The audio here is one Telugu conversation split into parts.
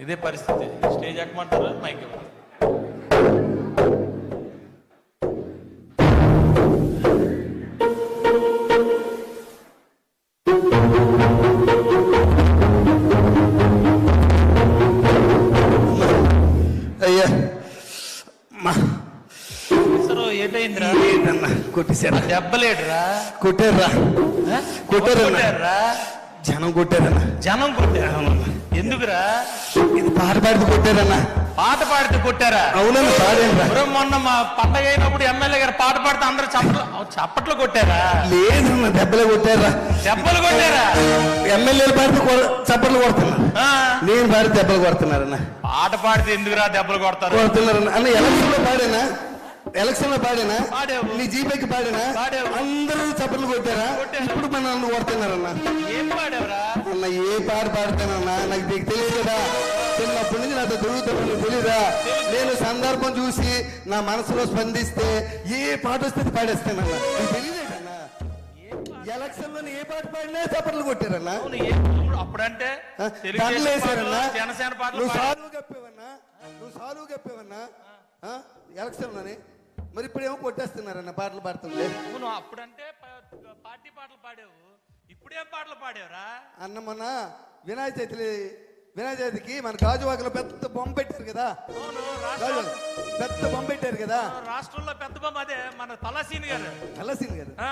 ఇదే పరిస్థితి. స్టేజ్ ఎక్కమంటారా? మైక్. అయ్యా. ఏటైందిరా? కొట్టేశారా? దెబ్బలేడురా. కొట్టారా. కొట్టారా? జనం కొట్టారన్నా. జనం కొట్టారా. ఎందుకురా? ఇది పాట పాడితే కొట్టారన్నా. పాట పాడితే కొట్టారా? అవునన్నా ఎవరో మొన్న మా పండగ అయినప్పుడు ఎమ్మెల్యే గారు పాట పాడితే అందరూ చప్పట్లు చప్పట్లు కొట్టారా? లేదన్నా దెబ్బలే కొట్టారా? దెబ్బలు కొట్టారా? ఎమ్మెల్యేలు పాడితే చప్పట్లు కొడుతున్నారు. ఆ? నేను పాడితే దెబ్బలు కొడుతున్నారన్నా. పాట పాడితే ఎందుకురా దెబ్బలు కొడతారు? కొడుతున్నారన్నా. అన్న ఎలక్షన్లో పాడేనా? ఎలక్షన్లో పాడేనా. నీ జీపేకి పాడేనా. అందరూ చప్పట్లు కొట్టారా. ఇప్పుడు మన నన్ను కొడుతున్నారన్నా. ఏం పాడావురా? అన్న ఏ పాట పాడతానన్నా? నాకు నీకు తెలుసు కదా. చిన్నప్పటి నుంచి నాతో తిరుగుతున్నా తెలీదా? నేను సందర్భం చూసి నా మనసులో స్పందిస్తే ఏ పాట వస్తే పాడేస్తానన్నా? నీకు తెలియదేటన్నా ఎలక్షన్లో ఏ పాట పాడినా చప్పట్లు కొట్టారన్నా? అప్పుడంటే పాటలు, జనసేన పాటలు నువ్వు పాడారు. సాలువు కప్పేవన్నా నువ్వు సాలువు కప్పేవన్నా ఆ? మరి ఇప్పుడేమో కొట్టేస్తున్నారన్న పాటలు పాడుతుంటే. అవును అప్పుడంటే ప- పార్టీ పాటలు పాడావు. ఇప్పుడేం పాటలు పాడావురా? అన్న మొన్న వినాయక చవితి వినాయక చవితికి మన గాజువాకలో పెద్ద బొమ్మ పెట్టారు కదా. అవును పెద్ద బొమ్మ పెట్టారు కదా. రాష్ట్రంలో పెద్ద బొమ్మ అదే మన తలసీని గారు. కలసింది కదా ఆ,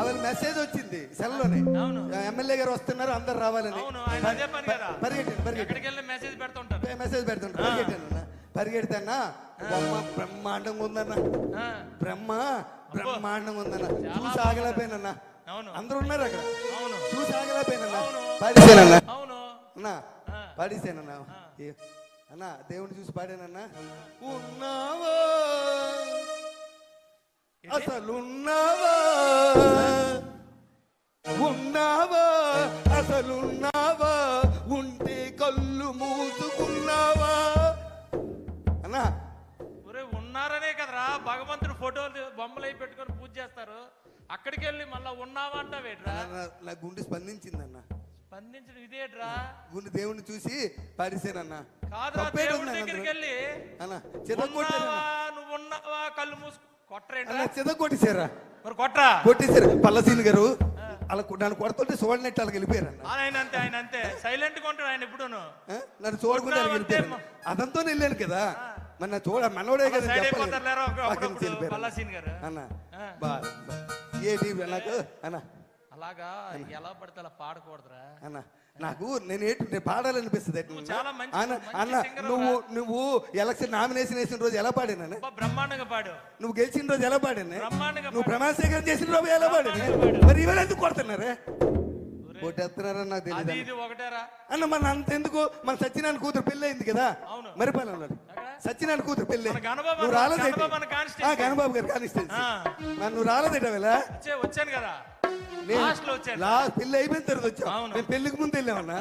ఆవిడ మెసేజ్ వచ్చింది సెల్లోనే. అవును. ఎమ్మెల్యే గారు వస్తున్నారు అందరు రావాలని. అవును ఆయన అదే పని కదా. పరిగెట్టండి పరిగెట్టండి. ఎక్కడికి వెళ్ళి మెసేజ్ పెడుతుంటారు. మెసేజ్ పెడుతుంటారు పరిగెట్టాను అన్న. పరిగెడతానా బొమ్మ బ్రహ్మాండంగా ఉందన్న. బ్రహ్మ బ్రహ్మాండంగా ఉందన్న. చూసి ఆగలేకపోయినన్న అవును. అందరూ ఉన్నారు అక్కడ? అవును. చూసి ఆగలేకపోయినన్న అవును. పాడేసానన్న అవును. అన్నా. పాడేసానన్నా అన్నా దేవుని చూసి పాడానన్నా. ఉన్నావా? అసలున్నావా? బొమ్మలు అయి పెట్టుకొని పూజ చేస్తారు. అక్కడికి వెళ్ళి మళ్ళా ఉన్నావా అంటావేట్రా? నా- గుండె స్పందించిందన్న. స్పందించడం ఇదేట్రా? గుండె దేవుని చూసి పాడేసానన్నా కాదురా దేవుడి దగ్గరికి? వెళ్ళి అన్న ఉన్నావా నువ్వు ఉన్నావా కళ్ళు మూసుకు. కొట్టరేంట్రా? అన్న చితగొట్టేశారా మరి కొట్రా కొట్టేశారు. పల్లసీని గారు అలా నన్ను కొడుతుంటే చూడనట్టు వాళ్ళకి వెళ్ళిపోయారన్న. ఆయన అంతే ఆయన అంతే. సైలెంట్గా ఉంటాడు ఆయన ఎప్పుడూను ఆ? నన్ను చూడకుండా వెళ్ళిపోయారు. అదంతా వెళ్ళాను కదా. మరి నా చూడ మనోడే కదా అన్న. ఏంటి నాకు అన్న. అలాగా? ఎలా పడితే అలా పాడకూడదురా? అన్న నాకు నేను ఏంటి నేను పాడాలనిపిస్తుంది చాలా మంచి- అన్న నువ్వు నువ్వు ఎలక్షన్ నామినేషన్ వేసిన రోజు ఎలా పాడాను బ్రహ్మాండంగా పాడు నువ్వు గెలిచిన రోజు ఎలా పాడాను నువ్వు ప్రమాణ స్వీకారం చేసిన రోజు ఎలా పాడాను మరి ఇవాళ ఎందుకు కొడుతున్నారే? కొట్టేస్తున్నారని నాకు తెలియదు ఇది ఒకటేరా అన్న మన అంత ఎందుకు మన సత్యనారాయణ కూతురు పెళ్ళి అయింది కదా అవును. మరిపాలెంలో సత్యనారాయణ కూతురు పెళ్ళి గణబాబు నువ్వు రాలేదేంటి? గణబాబు గారు. నువ్వు రాలేదేట వచ్చే వచ్చాను కదా పెళ్ళి అయిపోయిన తర్వాత. నేను పెళ్ళికి ముందు వెళ్ళామన్నా.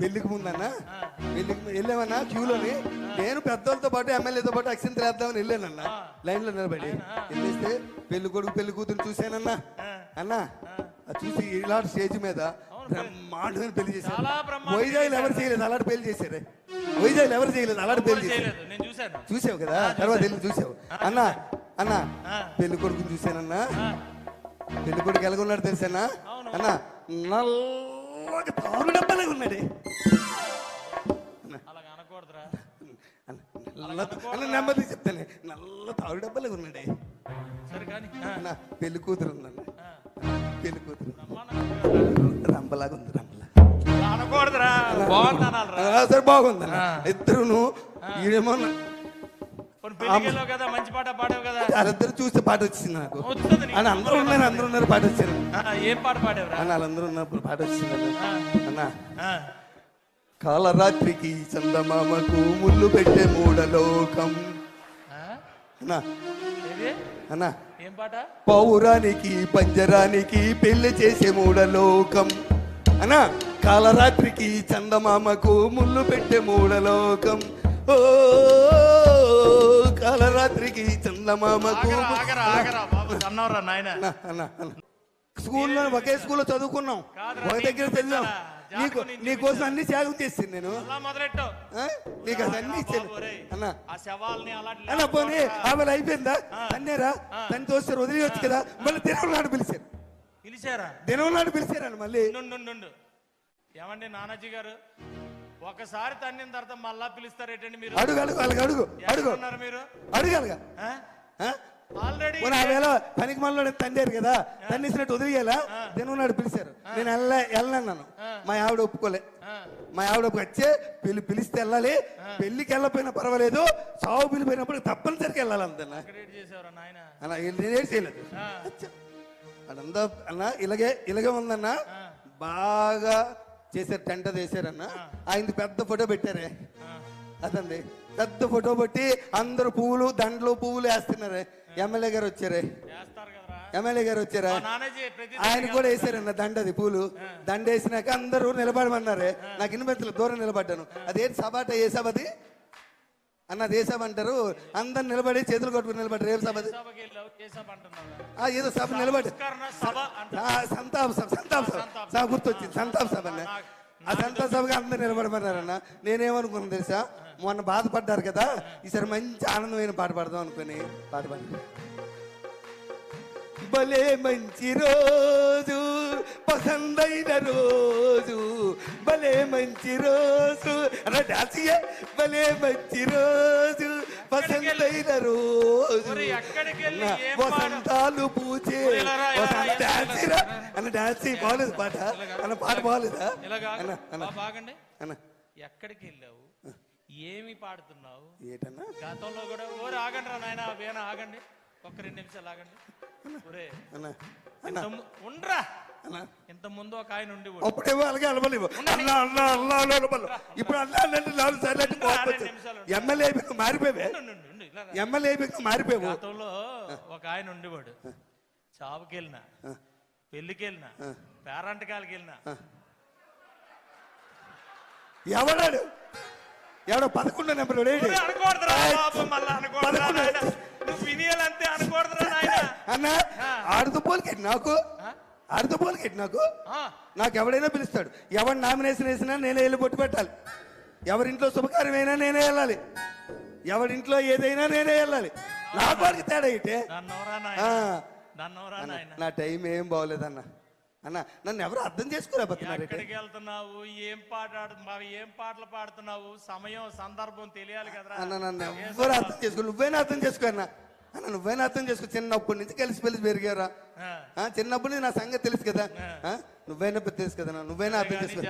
పెళ్ళికి ముందు అన్న. పెళ్ళికి ముందు వెళ్ళామన్నా క్యూలోని నేను పెద్దోళ్ళతో పాటు ఎమ్మెల్యేతో పాటు అక్షంతలు వేద్దామని వెళ్ళానన్నా. లైన్లో నిలబడి ఆ. వెళ్ళేస్తే పెళ్ళి కొడుకు పెళ్ళి కూతురు చూశానన్నా. అన్నా చూసి ఇలాంటి స్టేజ్ మీద. బ్రహ్మాండమైన పెళ్ళి చేశారు. చాలా బ్రహ్మాండంగా వైజాగ్ ఎవరు చేయలేదు? అలాంటి పెళ్ళి చేశారే? వైజాగ్ ఎవరు చేయలేదు? అలాంటి పెళ్ళి చేశారు. చూసావు కదా? తర్వాత. వెళ్ళి చూసావు. అన్న అన్న. పెళ్ళి కొడుకుని చూశానన్నా? పెళ్ళి కొడుకు ఎలాగున్నాడు తెలుసానా. అన్న నల్లగా తారు డబ్బాలాగా ఉన్నాడే. నెమ్మది చెప్తానే. నల్ల తారు డబ్బాలాగా ఉన్నాడే. సరే కానీ పెళ్ళి కూతురు ఉందన్న. పెళ్ళి కూతురు. రంబలాగా ఉంది అనకూడదురా బాగుంది ఆ, సరే బాగుందన్న ఆ. ఇద్దరును ఈడేమో కదా మంచి పాట పాడావు కదా? వాళ్ళిద్దరు చూస్తే పాట వచ్చింది నాకు. అని అందరూ ఉన్నారు అందరూ ఉన్నారు పాట వచ్చింది. ఆ, ఏం పాట పాడావురా? అన్న వాళ్ళందరూ ఉన్నప్పుడు పాట వచ్చింది అన్న. కాలరాత్రికి చందమామకు ముళ్ళు పెట్టే మూడలోకం? అన్నా అన్నా. ఏం పాట? పౌరానికి పంజరానికి పెళ్ళి చేసే మూడలోకం అన్నా కాలరాత్రికి చందమామకు ముళ్ళు పెట్టే మూడలోకం ఓ కాలరాత్రికి చందమామకు. స్కూల్లో ఒకే స్కూల్లో చదువుకున్నాం. ఒక దగ్గర చదివాం? నీకు నీకోసం. అన్ని త్యాగం చేసింది నేను. అలా మొదలెట్టు? నీకు అది అన్ని ఇచ్చాను. అన్న. ఆ శవాల్ని అన్న పోనీ ఆమె అయిపోయిందా. తన్నేరా? ఆ. తను తోస్తారు వదిలేయచ్చు కదా? మళ్ళీ దినం నాడు పిలిచారు. పిలిచారా? దినం నాడు పిలిచారని మళ్ళీ. ఏమండి నానాజీ గారు? ఒకసారి తన్నిన తర్వాత మళ్ళా పిలుస్తారేటండి మీరు? అడుగు అడుగు అడుగు అడుగు. ఉన్నారు మీరు? ఆ? వేళ పనికి మనలో తండారు కదా తన్నేసినట్టు వదిలేయాలా? నాడు పిలిచారు? నేను వెళ్ళ వెళ్ళన్నాను మా ఆవిడ ఒప్పుకోలే. మా ఆవిడ వచ్చే పిలి పిలిస్తే వెళ్ళాలి. పెళ్ళికి వెళ్ళకపోయినా పర్వాలేదు. సాగు పిలిపోయినప్పుడు తప్పనిసరిగా వెళ్ళాలి అలా నేనేం చేయలేదు. అదంతా అన్న ఇలాగే ఇలాగే ఉందన్న బాగా చేశారు టెంట చేశారన్న ఆయనది పెద్ద ఫోటో పెట్టారే. అదండి. పెద్ద ఫోటో పెట్టి అందరు పువ్వులు దండలు పువ్వులు వేస్తున్నారే. ఎమ్మెల్యే గారు వచ్చారే? ఎమ్మెల్యే గారు వచ్చారా? ఆయన కూడా వేసారన్న దండది పూలు. దండ వేసినాక అందరూ నిలబడమన్నారే. నాకు ఇన్పెత్తలు దూరం నిలబడ్డాను. అదేంటి సభ అంటే ఏ సభ అది అన్న సభ అంటారు? అందరు నిలబడి చేతులు కొట్టుకుని నిలబడ్డారు. ఏ సభ ఏదో సభ నిలబడి. సంతాప సభ సంతాప సభ. సభ గుర్తొచ్చింది సంతాప సభ అన్న. ఆ సంతాప సభగా అందరు నిలబడమన్నారన్న. నేనేమనుకున్నాను తెలుసా? మొన్న బాధపడ్డారు కదా ఈసారి మంచి ఆనందమైన పాట పాడదాం అనుకుని పాట పాడు భలే మంచి రోజు పసందైన రోజు భలే మంచి రోజు అలా డాన్స్ భలే మంచి రోజు. పసందైన రోజు. వసంతాలు ఇలా డాన్స్. అన్న డాన్స్. బాగలేదు పాట. అన్న పాట బాగలేదా బాగండి. అన్న. ఎక్కడికి వెళ్ళావు ఏమి పాడుతున్నావు? ఏటన్నా? గతంలో కూడా ఓరే ఆగండి రా నాయన వేణ ఆగండి. ఒక్క రెండు నిమిషాలు ఆగండి. ఒరే. అన్న ఉండ్రా. ఇంత ముందు ఒక ఆయన ఉండి అలాగే అలవలేవు అన్న అన్న అన్న అన్న అలవలు ఇప్పుడు అన్న అన్న నాలుగు సార్లు అంటే కోపం రెండు వచ్చింది. నిమిషాలు. ఎమ్మెల్యే మారిపోయావే. ఎమ్మెల్యే అయిపోయి మారిపోయావు. గతంలో ఒక ఆయన ఉండేవాడు. చావుకి వెళ్ళినా పెళ్ళికి వెళ్ళినా పేరంటకాలకి వెళ్ళినా. ఎవడాడు? ఎవడో పదకొండో నెంబర్ పదకొండు. నాయన. నువ్వు వినియాలంతే అనకూడదురా అన్న ఆడుతూ పోలికెట్టి నాకు. ఆడుతూ పోలికెట్టి నాకు. నాకు ఎవడైనా పిలుస్తాడు. ఎవరు నామినేషన్ వేసినా నేనే వెళ్ళి బొట్టు పెట్టాలి. ఎవరింట్లో శుభకార్యమైనా నేనే వెళ్ళాలి. ఎవరింట్లో ఏదైనా నేనే వెళ్ళాలి. నా వాడికి తేడా నాయన? నా టైం ఏం బాగోలేదన్న అన్న. నన్ను ఎవరు అర్థం చేసుకోలేకపోతున్నారు. ఎక్కడికి వెళ్తున్నావు? ఏం పాట ఏం పాటలు పాడుతున్నావు? సమయం సందర్భం తెలియాలి కదరా. అన్న నన్ను ఎవ్వరు అర్థం చేసుకో నువ్వైనా అర్థం చేసుకో అన్న. అన్న నువ్వైనా అర్థం చేసుకో చిన్నప్పటి నుంచి కలిసి పెలిసి పెరిగారా చిన్నప్పటి నుంచి నా సంగతి తెలుసు కదా. నువ్వేనా తెలుసు కదా నువ్వేనా అర్థం చేసుకో.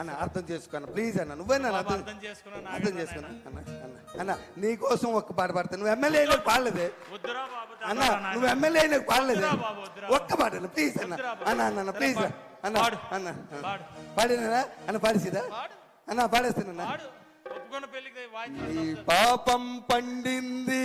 అన్న అర్థం చేసుకో అన్న ప్లీజ్ అన్న నువ్వేనా అర్థం చేసుకున్నా అర్థం చేసుకున్నా. అన్న అన్న అన్న నీ కోసం ఒక్క పాట పాడతా. నువ్వు ఎమ్మెల్యే అయినా పాడలేదే. అన్న. నువ్వు ఎమ్మెల్యే అయినా పాడలేదే. ఒక్క పాట అన్న ప్లీజ్ అన్న. అన్న అన్న అన్న ప్లీజ్. అన్న. అన్న పాడు. పాడినా అన్న పాడేసిదా పాడు. అన్న పాడేస్తానన్నా పాడు. ఒప్పుకున్న పెళ్ళికి నీ వాయించాలి పాపం పండింది.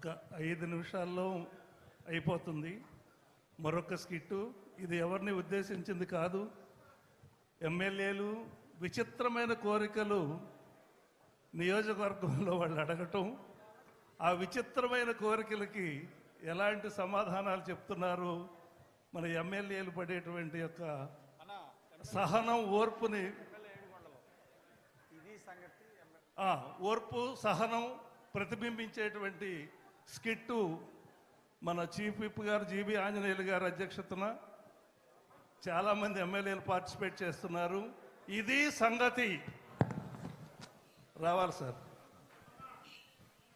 ఒక్క ఐదు నిమిషాల్లో అయిపోతుంది. మరొక స్కిట్టు. ఇది ఎవరిని ఉద్దేశించింది కాదు. ఎమ్మెల్యేలు విచిత్రమైన కోరికలు నియోజకవర్గంలో వాళ్ళు అడగటం ఆ విచిత్రమైన కోరికలకి ఎలాంటి సమాధానాలు చెప్తున్నారు మన ఎమ్మెల్యేలు పడేటువంటి యొక్క సహనం ఓర్పుని. ఓర్పు సహనం ప్రతిబింబించేటువంటి స్కిట్టు మన చీఫ్ విప్ గారు జీబీ ఆంజనేయులు గారు అధ్యక్షతన చాలామంది ఎమ్మెల్యేలు పార్టిసిపేట్ చేస్తున్నారు. ఇది సంగతి. రావాలి సార్.